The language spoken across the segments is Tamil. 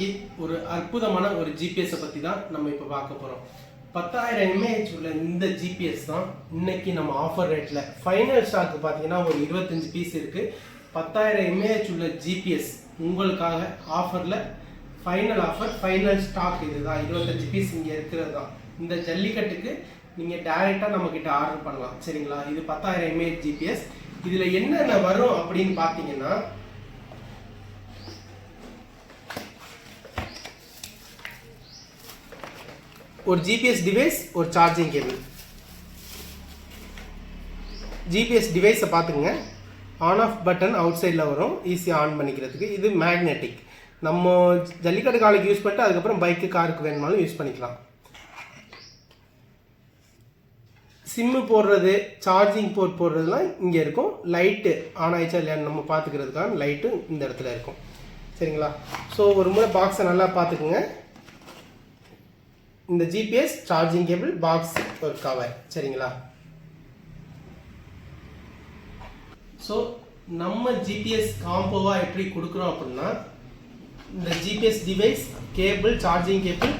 காலைக்கு ஒரு அற்புதமான ஒரு ஜிபிஎஸை பற்றி தான் நம்ம இப்போ பார்க்க போகிறோம் பத்தாயிரம் எம்ஏஹெச் உள்ள இந்த ஜிபிஎஸ் தான் இன்னைக்கு நம்ம ஆஃபர் ரேட்டில் ஃபைனல் ஸ்டாக் பார்த்தீங்கன்னா ஒரு இருபத்தஞ்சு பீஸ் இருக்குது பத்தாயிரம் எம்ஏஹெச் உள்ள ஜிபிஎஸ் உங்களுக்காக ஆஃபரில் ஃபைனல் ஆஃபர் ஃபைனல் ஸ்டாக் இதுதான். இருபத்தஞ்சு பீஸ் இங்கே இருக்கிறது தான். இந்த ஜல்லிக்கட்டுக்கு நீங்கள் டேரெக்டாக நம்மக்கிட்ட ஆர்டர் பண்ணலாம். சரிங்களா? இது பத்தாயிரம் எம்ஏஹெச் ஜிபிஎஸ் இதில் என்னென்ன வரும் அப்படின்னு பார்த்தீங்கன்னா ஒரு ஜிபிஎஸ் டிவைஸ் ஒரு சார்ஜிங் கேபிள் ஜிபிஎஸ் டிவைஸை பார்த்துக்குங்க. ஆன் ஆஃப் பட்டன் அவுட் சைடில் வரும். ஈஸியாக ஆன் பண்ணிக்கிறதுக்கு. இது மேக்னெட்டிக் நம்ம ஜல்லிக்கட்டு காலுக்கு யூஸ் பண்ணிட்டு அதுக்கப்புறம் பைக்கு காருக்கு வேணுமாலும் யூஸ் பண்ணிக்கலாம். சிம்மு போடுறது சார்ஜிங் போர்ட் போடுறதுலாம் இங்கே இருக்கும். லைட்டு ஆன் ஆயிடுச்சா இல்லையான்னு நம்ம பார்த்துக்கிறதுக்கான லைட்டு இந்த இடத்துல இருக்கும். சரிங்களா? ஸோ ஒரு முறை பாக்ஸை நல்லா பார்த்துக்குங்க. இந்த ஜிபிஎஸ் சார்ஜிங் கேபிள் பாக்ஸ் ஒரு கவர் சரிங்களா? ஸோ நம்ம ஜிபிஎஸ் காம்போவாக எப்படி கொடுக்குறோம் அப்படின்னா இந்த GPS device cable charging cable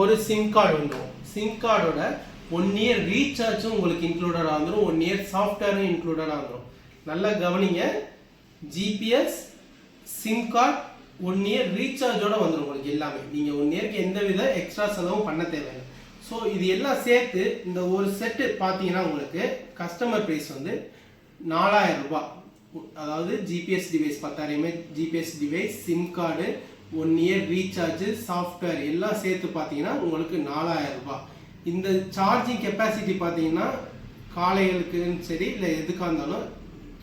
ஒரு சிம் கார்டு வந்துடும் சிம் கார்டோட ஒன் இயர் ரீசார்ஜும் உங்களுக்கு இன்க்ளூடடாக வந்துடும் ஒன் இயர் சாஃப்ட்வேரும் இன்க்ளூடடாக வந்துடும் நல்லா கவனிங்க. GPS sim card one year ரீசார்ஜோட வந்துடும் உங்களுக்கு எல்லாமே. நீங்கள் ஒன் இயர்க்கு எந்த வித எக்ஸ்ட்ரா செலவும் பண்ண தேவையில்லை. ஸோ இது எல்லாம் சேர்த்து இந்த ஒரு செட்டு பார்த்தீங்கன்னா உங்களுக்கு கஸ்டமர் ப்ரைஸ் வந்து நாலாயிரம் ரூபாய். அதாவது GPS device பத்தாயிரமே GPS device sim card one year recharge software எல்லாம் சேர்த்து பார்த்தீங்கன்னா உங்களுக்கு நாலாயிரம் ரூபாய். இந்த சார்ஜிங் கெப்பாசிட்டி பார்த்தீங்கன்னா காலைகளுக்குன்னு சரி இல்லை எதுக்காக இருந்தாலும்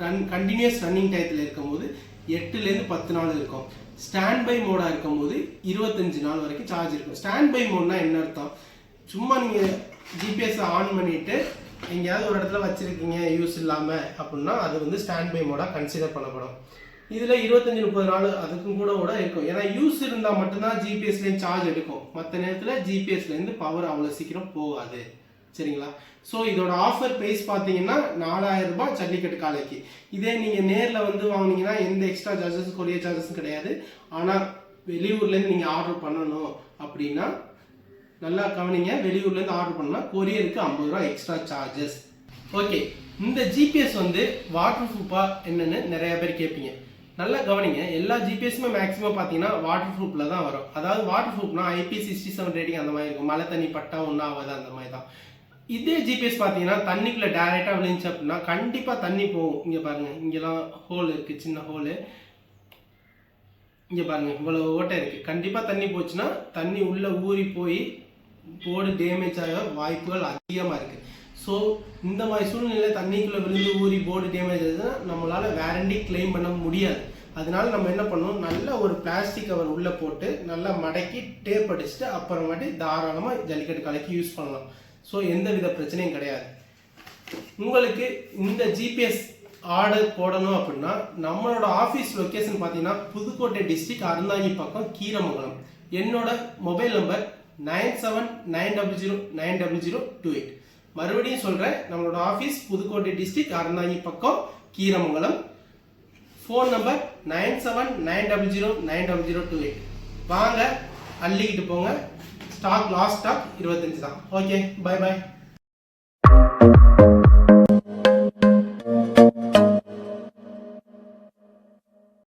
ரன் கண்டினியூஸ் ரன்னிங் டயத்தில் இருக்கும்போது எட்டுலேருந்து பத்து நாள் இருக்கும். ஸ்டாண்ட் பை மோடாக இருக்கும்போது இருபத்தஞ்சு நாள் வரைக்கும் சார்ஜ் இருக்கும். ஸ்டாண்ட் பை மோட்னா என்ன அர்த்தம்? சும்மா நீங்கள் ஜிபிஎஸ் ஆன் பண்ணிட்டு எங்கேயாவது ஒரு இடத்துல வச்சுருக்கீங்க யூஸ் இல்லாமல் அப்படின்னா அது வந்து ஸ்டாண்ட் பை மோடாக கன்சிடர் பண்ணப்படும். இதில் இருபத்தஞ்சி முப்பது நாள் அதுக்கும் கூட கூட இருக்கும். ஏன்னா யூஸ் இருந்தால் மட்டும்தான் ஜிபிஎஸ்லேயும் சார்ஜ் எடுக்கும். மற்ற நேரத்தில் ஜிபிஎஸ்லேருந்து பவர் அவ்வளோ சீக்கிரம் போகாது. சரிங்களா? ஸோ இதோட ஆஃபர் ப்ரைஸ் பார்த்தீங்கன்னா நாலாயிரம் ரூபாய் ஜல்லிக்கட்டு காலைக்கு இதே நீங்கள் நேரில் வந்து வாங்கினீங்கன்னா எந்த எக்ஸ்ட்ரா சார்ஜஸ் கொரியர் சார்ஜஸும் கிடையாது. ஆனால் வெளியூர்லேருந்து நீங்கள் ஆர்டர் பண்ணணும் அப்படின்னா நல்லா கவனிங்க. வெளியூர்லேருந்து ஆர்டர் பண்ணால் கொரியருக்கு ஐம்பது ரூபா எக்ஸ்ட்ரா சார்ஜஸ் ஓகே இந்த ஜிபிஎஸ் வந்து வாட்டர் ப்ரூஃபா என்னன்னு நிறைய பேர் கேட்பீங்க. நல்லா கவனிங்க. எல்லா ஜிபிஎஸ்மே மேக்ஸிமம் பார்த்தீங்கன்னா வாட்டர் ப்ரூஃபில் தான் வரும். அதாவது வாட்டர் ப்ரூஃப்னா ஐபி சிக்ஸ்டி செவன் ரேட்டிங் அந்த மாதிரி இருக்கும். மழை தண்ணி பட்டா ஒன்றும் ஆகாது அந்த மாதிரி தான். இதே ஜிபிஎஸ் பார்த்தீங்கன்னா தண்ணிக்குள்ளே டேரெக்டாக விழுந்துச்சு அப்படின்னா கண்டிப்பாக தண்ணி போகும். இங்கே பாருங்கள் இங்கெல்லாம் ஹோல் இருக்குது சின்ன ஹோலு இங்கே பாருங்கள் இவ்வளோ ஓட்டை இருக்குது கண்டிப்பாக தண்ணி போச்சுன்னா தண்ணி உள்ளே ஊறி போய் போர்டு டேமேஜ் ஆக வாய்ப்புகள் அதிகமாக இருக்குது ஸோ இந்த மாதிரி சூழ்நிலையில் தண்ணிக்குள்ளே விழுந்து ஊறி போர்டு டேமேஜ் ஆகுதுன்னா நம்மளால் வேரண்டி கிளைம் பண்ண முடியாது. அதனால நம்ம என்ன பண்ணணும்? நல்ல ஒரு பிளாஸ்டிக் கவர் உள்ளே போட்டு நல்லா மடக்கி டேப் அடிச்சுட்டு அப்புறமாட்டி தாராளமாக ஜல்லிக்கட்டு கலக்கி யூஸ் பண்ணலாம். ஸோ எந்த வித பிரச்சனையும் கிடையாது. உங்களுக்கு இந்த ஜிபிஎஸ் ஆர்டர் போடணும் அப்படின்னா நம்மளோட ஆஃபீஸ் லொக்கேஷன் பார்த்தீங்கன்னா புதுக்கோட்டை டிஸ்ட்ரிக்ட் அருந்தாங்கி பக்கம் கீரமங்கலம். என்னோட mobile number nine seven nine double zero nine double zero two eight மறுபடியும் சொல்கிறேன் நம்மளோட ஆஃபீஸ் புதுக்கோட்டை டிஸ்ட்ரிக்ட் அறந்தாங்கி பக்கம் Keeramangalam. Phone number nine seven nine double zero nine double zero two eight வாங்க அள்ளிக்கிட்டு போங்க. ஸ்டாக் லாஸ்ட் ஸ்டாக் இருபத்தஞ்சு தான் ஓகே பை பை